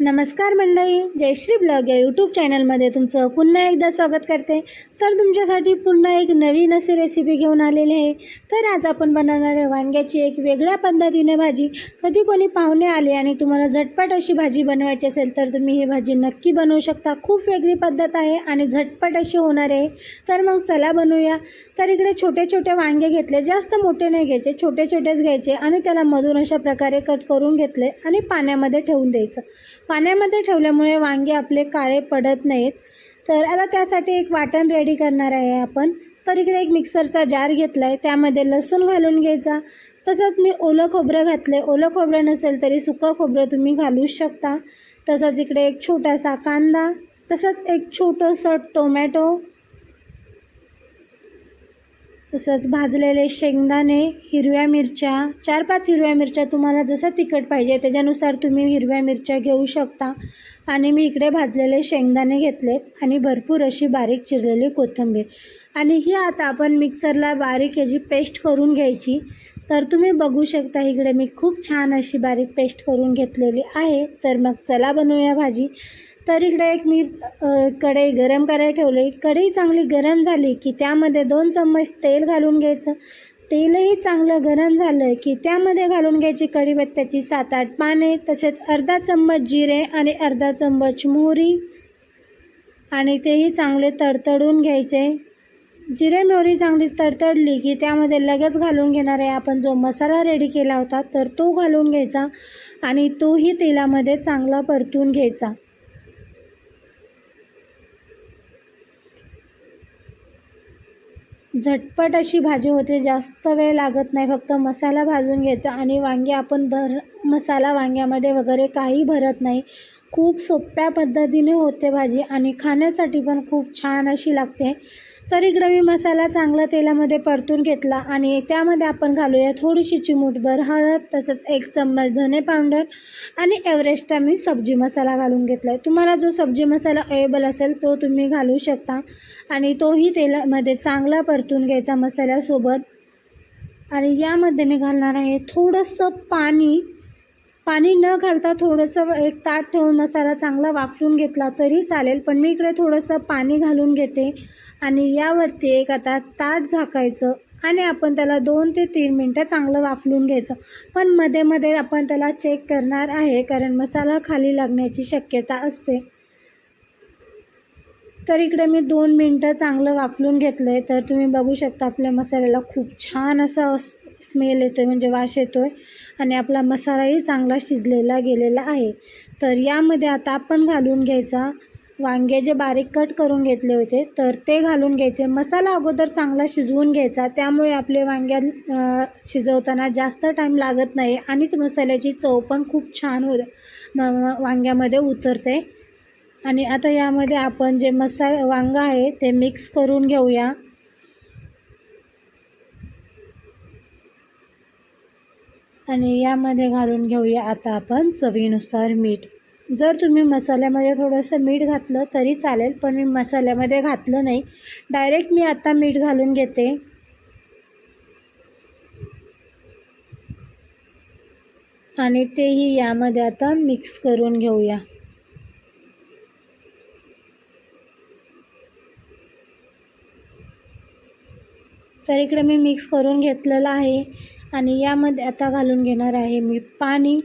नमस्कार मंडळी जयश्री ब्लॉग या यूट्यूब चॅनलमध्ये तुमचं पुन्हा एकदा स्वागत करते. तर तुमच्यासाठी पुन्हा एक नवीन अशी रेसिपी घेऊन आलेली आहे. तर आज आपण बनवणार आहे वांग्याची एक वेगळ्या पद्धतीने भाजी. कधी कोणी पाहुणे आले आणि तुम्हाला झटपट अशी भाजी बनवायची असेल तर तुम्ही ही भाजी नक्की बनवू शकता. खूप वेगळी पद्धत आहे आणि झटपट अशी होणार आहे. तर मग चला बनवूया. तर इकडे छोटे छोटे वांगे घेतले जास्त मोठे नाही घ्यायचे छोटे छोटेच घ्यायचे आणि त्याला मधून अशा प्रकारे कट करून घेतले आणि पाण्यामध्ये ठेवून द्यायचं. पाण्यामध्ये ठेवल्यामुळे वांगे आपले काळे पडत नाहीत. तर आता त्यासाठी एक वाटण रेडी करणार आहे आपण. तर इकडे एक मिक्सरचा जार घेतला आहे त्यामध्ये लसूण घालून घ्यायचा. तसंच मी ओलं खोबरं घातलं आहे ओलं खोबरं नसेल तरी सुकं खोबरं तुम्ही घालू शकता. तसंच इकडे एक छोटासा कांदा. तसंच एक छोटंसं टोमॅटो तसंच भाजलेले शेंगदाणे हिरव्या मिरच्या चार पाच हिरव्या मिरच्या तुम्हाला जसं तिखट पाहिजे त्याच्यानुसार तुम्ही हिरव्या मिरच्या घेऊ शकता. आणि मी इकडे भाजलेले शेंगदाणे घेतलेत आणि भरपूर अशी बारीक चिरलेली कोथिंबीर. आणि ही आता आपण मिक्सरला बारीक याची पेस्ट करून घ्यायची. तर तुम्ही बघू शकता इकडे मी खूप छान अशी बारीक पेस्ट करून घेतलेली आहे. तर मग चला बनवूया भाजी. तर इकडे एक मी कढई गरम करायला ठेवली. कढई चांगली गरम झाली की त्यामध्ये दोन चम्मच तेल घालून घ्यायचं. तेलही चांगलं गरम झालं की त्यामध्ये घालून घ्यायची कढीपत्त्याची सात आठ पाने तसेच अर्धा चम्मच जिरे आणि अर्धा चम्मच मोहरी. आणि तेही चांगले तडतडून घ्यायचे. जिरे मोहरी चांगली तडतडली की त्यामध्ये लगेच घालून घेणार आहे आपण जो मसाला रेडी केला होता तर तो घालून घ्यायचा आणि तोही तेलामध्ये चांगला परतून घ्यायचा. झटपट अशी भाजी होते. जास्त वेळ लागत नाही. फक्त मसाला भाजून घ्यायचा आणि वांगे आपण भर मसाला वांग्यामध्ये वगैरे काही भरत नाही. खूप सोप्या पद्धतीने होते भाजी आणि खाण्यासाठी पण खूप छान अशी लागते. तर इकडं मी मसाला चांगला तेलामध्ये परतून घेतला आणि त्यामध्ये आपण घालूया थोडीशी चिमूटभर हळद तसंच एक चम्मच धने पावडर आणि एव्हरेस्टचा मी सब्जी मसाला घालून घेतला आहे तुम्हाला जो सब्जी मसाला अवेलेबल असेल तो तुम्ही घालू शकता आणि तोही तेलामध्ये चांगला परतून घ्यायचा मसाल्यासोबत. आणि यामध्ये मी घालणार आहे थोडंसं पाणी. पाणी न घालता थोडंसं एक ताट ठेवून मसाला चांगला वाफरून घेतला तरी चालेल पण मी इकडे थोडंसं पाणी घालून घेते. आणि यावरती एक आता ताट झाकायचं आणि आपण त्याला दोन ते तीन मिनटं चांगलं वाफलून घ्यायचं. पण मध्ये मध्ये आपण त्याला चेक करणार आहे कारण मसाला खाली लागण्याची शक्यता असते. तर इकडे मी दोन मिनटं चांगलं वाफलून घेतलं आहे तर तुम्ही बघू शकता आपल्या मसाल्याला खूप छान असा स्मेल येतो आहे म्हणजे वास येतो आहे आणि आपला मसालाही चांगला शिजलेला गेलेला आहे. तर यामध्ये आता आपण घालून घ्यायचा वांगे जे बारीक कट करून घेतले होते तर ते घालून घ्यायचे. मसाला अगोदर चांगला शिजवून घ्यायचा. त्यामुळे आपले वांग्या शिजवताना जास्त टाईम लागत नाही आणिच मसाल्याची चव पण खूप छान हो म- वांग्यामध्ये उतरते. आणि आता यामध्ये आपण जे मसा वांगं आहे ते मिक्स करून घेऊया. आणि यामध्ये घालून घेऊया आता आपण चवीनुसार मीठ. जर तुम्ही मसाल्यामध्ये थोडंसं मीठ घातलं तरी चालेल पण मी मसाल्यामध्ये घातलं नाही. डायरेक्ट मी आता मीठ घालून घेते. आणि तेही यामध्ये आता मिक्स करून घेऊया. तर इकडे मी मिक्स करून घेतलेलं आहे. आणि यामध्ये आता घालून घेणार आहे मी पाणी.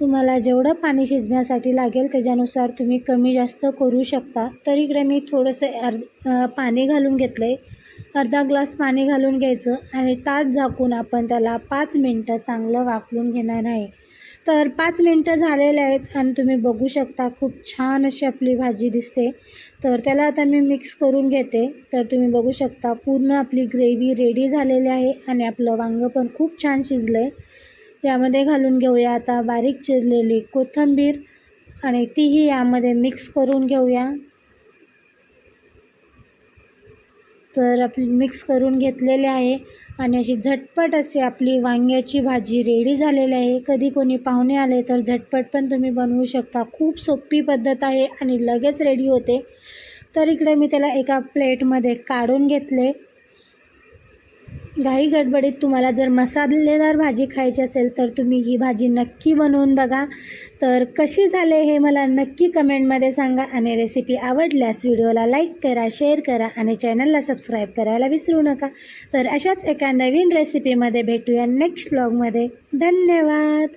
तुम्हाला जेवढं पाणी शिजण्यासाठी लागेल त्याच्यानुसार तुम्ही कमी जास्त करू शकता. तर इकडे मी थोडंसं अर्ध पाणी घालून घेतलं आहे अर्धा ग्लास पाणी घालून घ्यायचं आणि ताट झाकून आपण त्याला पाच मिनटं चांगलं वाफलून घेणार आहे. तर पाच मिनटं झालेले आहेत आणि तुम्ही बघू शकता खूप छान अशी आपली भाजी दिसते. तर त्याला आता मी मिक्स करून घेते. तर तुम्ही बघू शकता पूर्ण आपली ग्रेव्ही रेडी झालेली आहे आणि आपलं वांगं पण खूप छान शिजलं आहे यामध्ये घालून घेऊया आता बारीक चिरलेली कोथिंबीर आणि तीही यामध्ये मिक्स करून घेऊया. तर आपली मिक्स करून घेतलेले आहे आणि अशी झटपट अशी आपली वांग्याची भाजी रेडी झालेली आहे. कधी कोणी पाहुणे आले तर झटपट पण तुम्ही बनवू शकता. खूप सोपी पद्धत आहे आणि लगेच रेडी होते. तर इकडे मी त्याला एका प्लेटमध्ये काढून घेतले. घाई गडबडीत तुम्हाला जर मसालेदार भाजी खायची असेल तर तुम्ही ही भाजी नक्की बनवून बघा. तर कशी झाले हे मला नक्की कमेंटमध्ये सांगा आणि रेसिपी आवडल्यास व्हिडिओला लाईक करा शेअर करा आणि चॅनलला सबस्क्राईब करायला विसरू नका. तर अशाच एका नवीन रेसिपीमध्ये भेटूया नेक्स्ट ब्लॉगमध्ये धन्यवाद!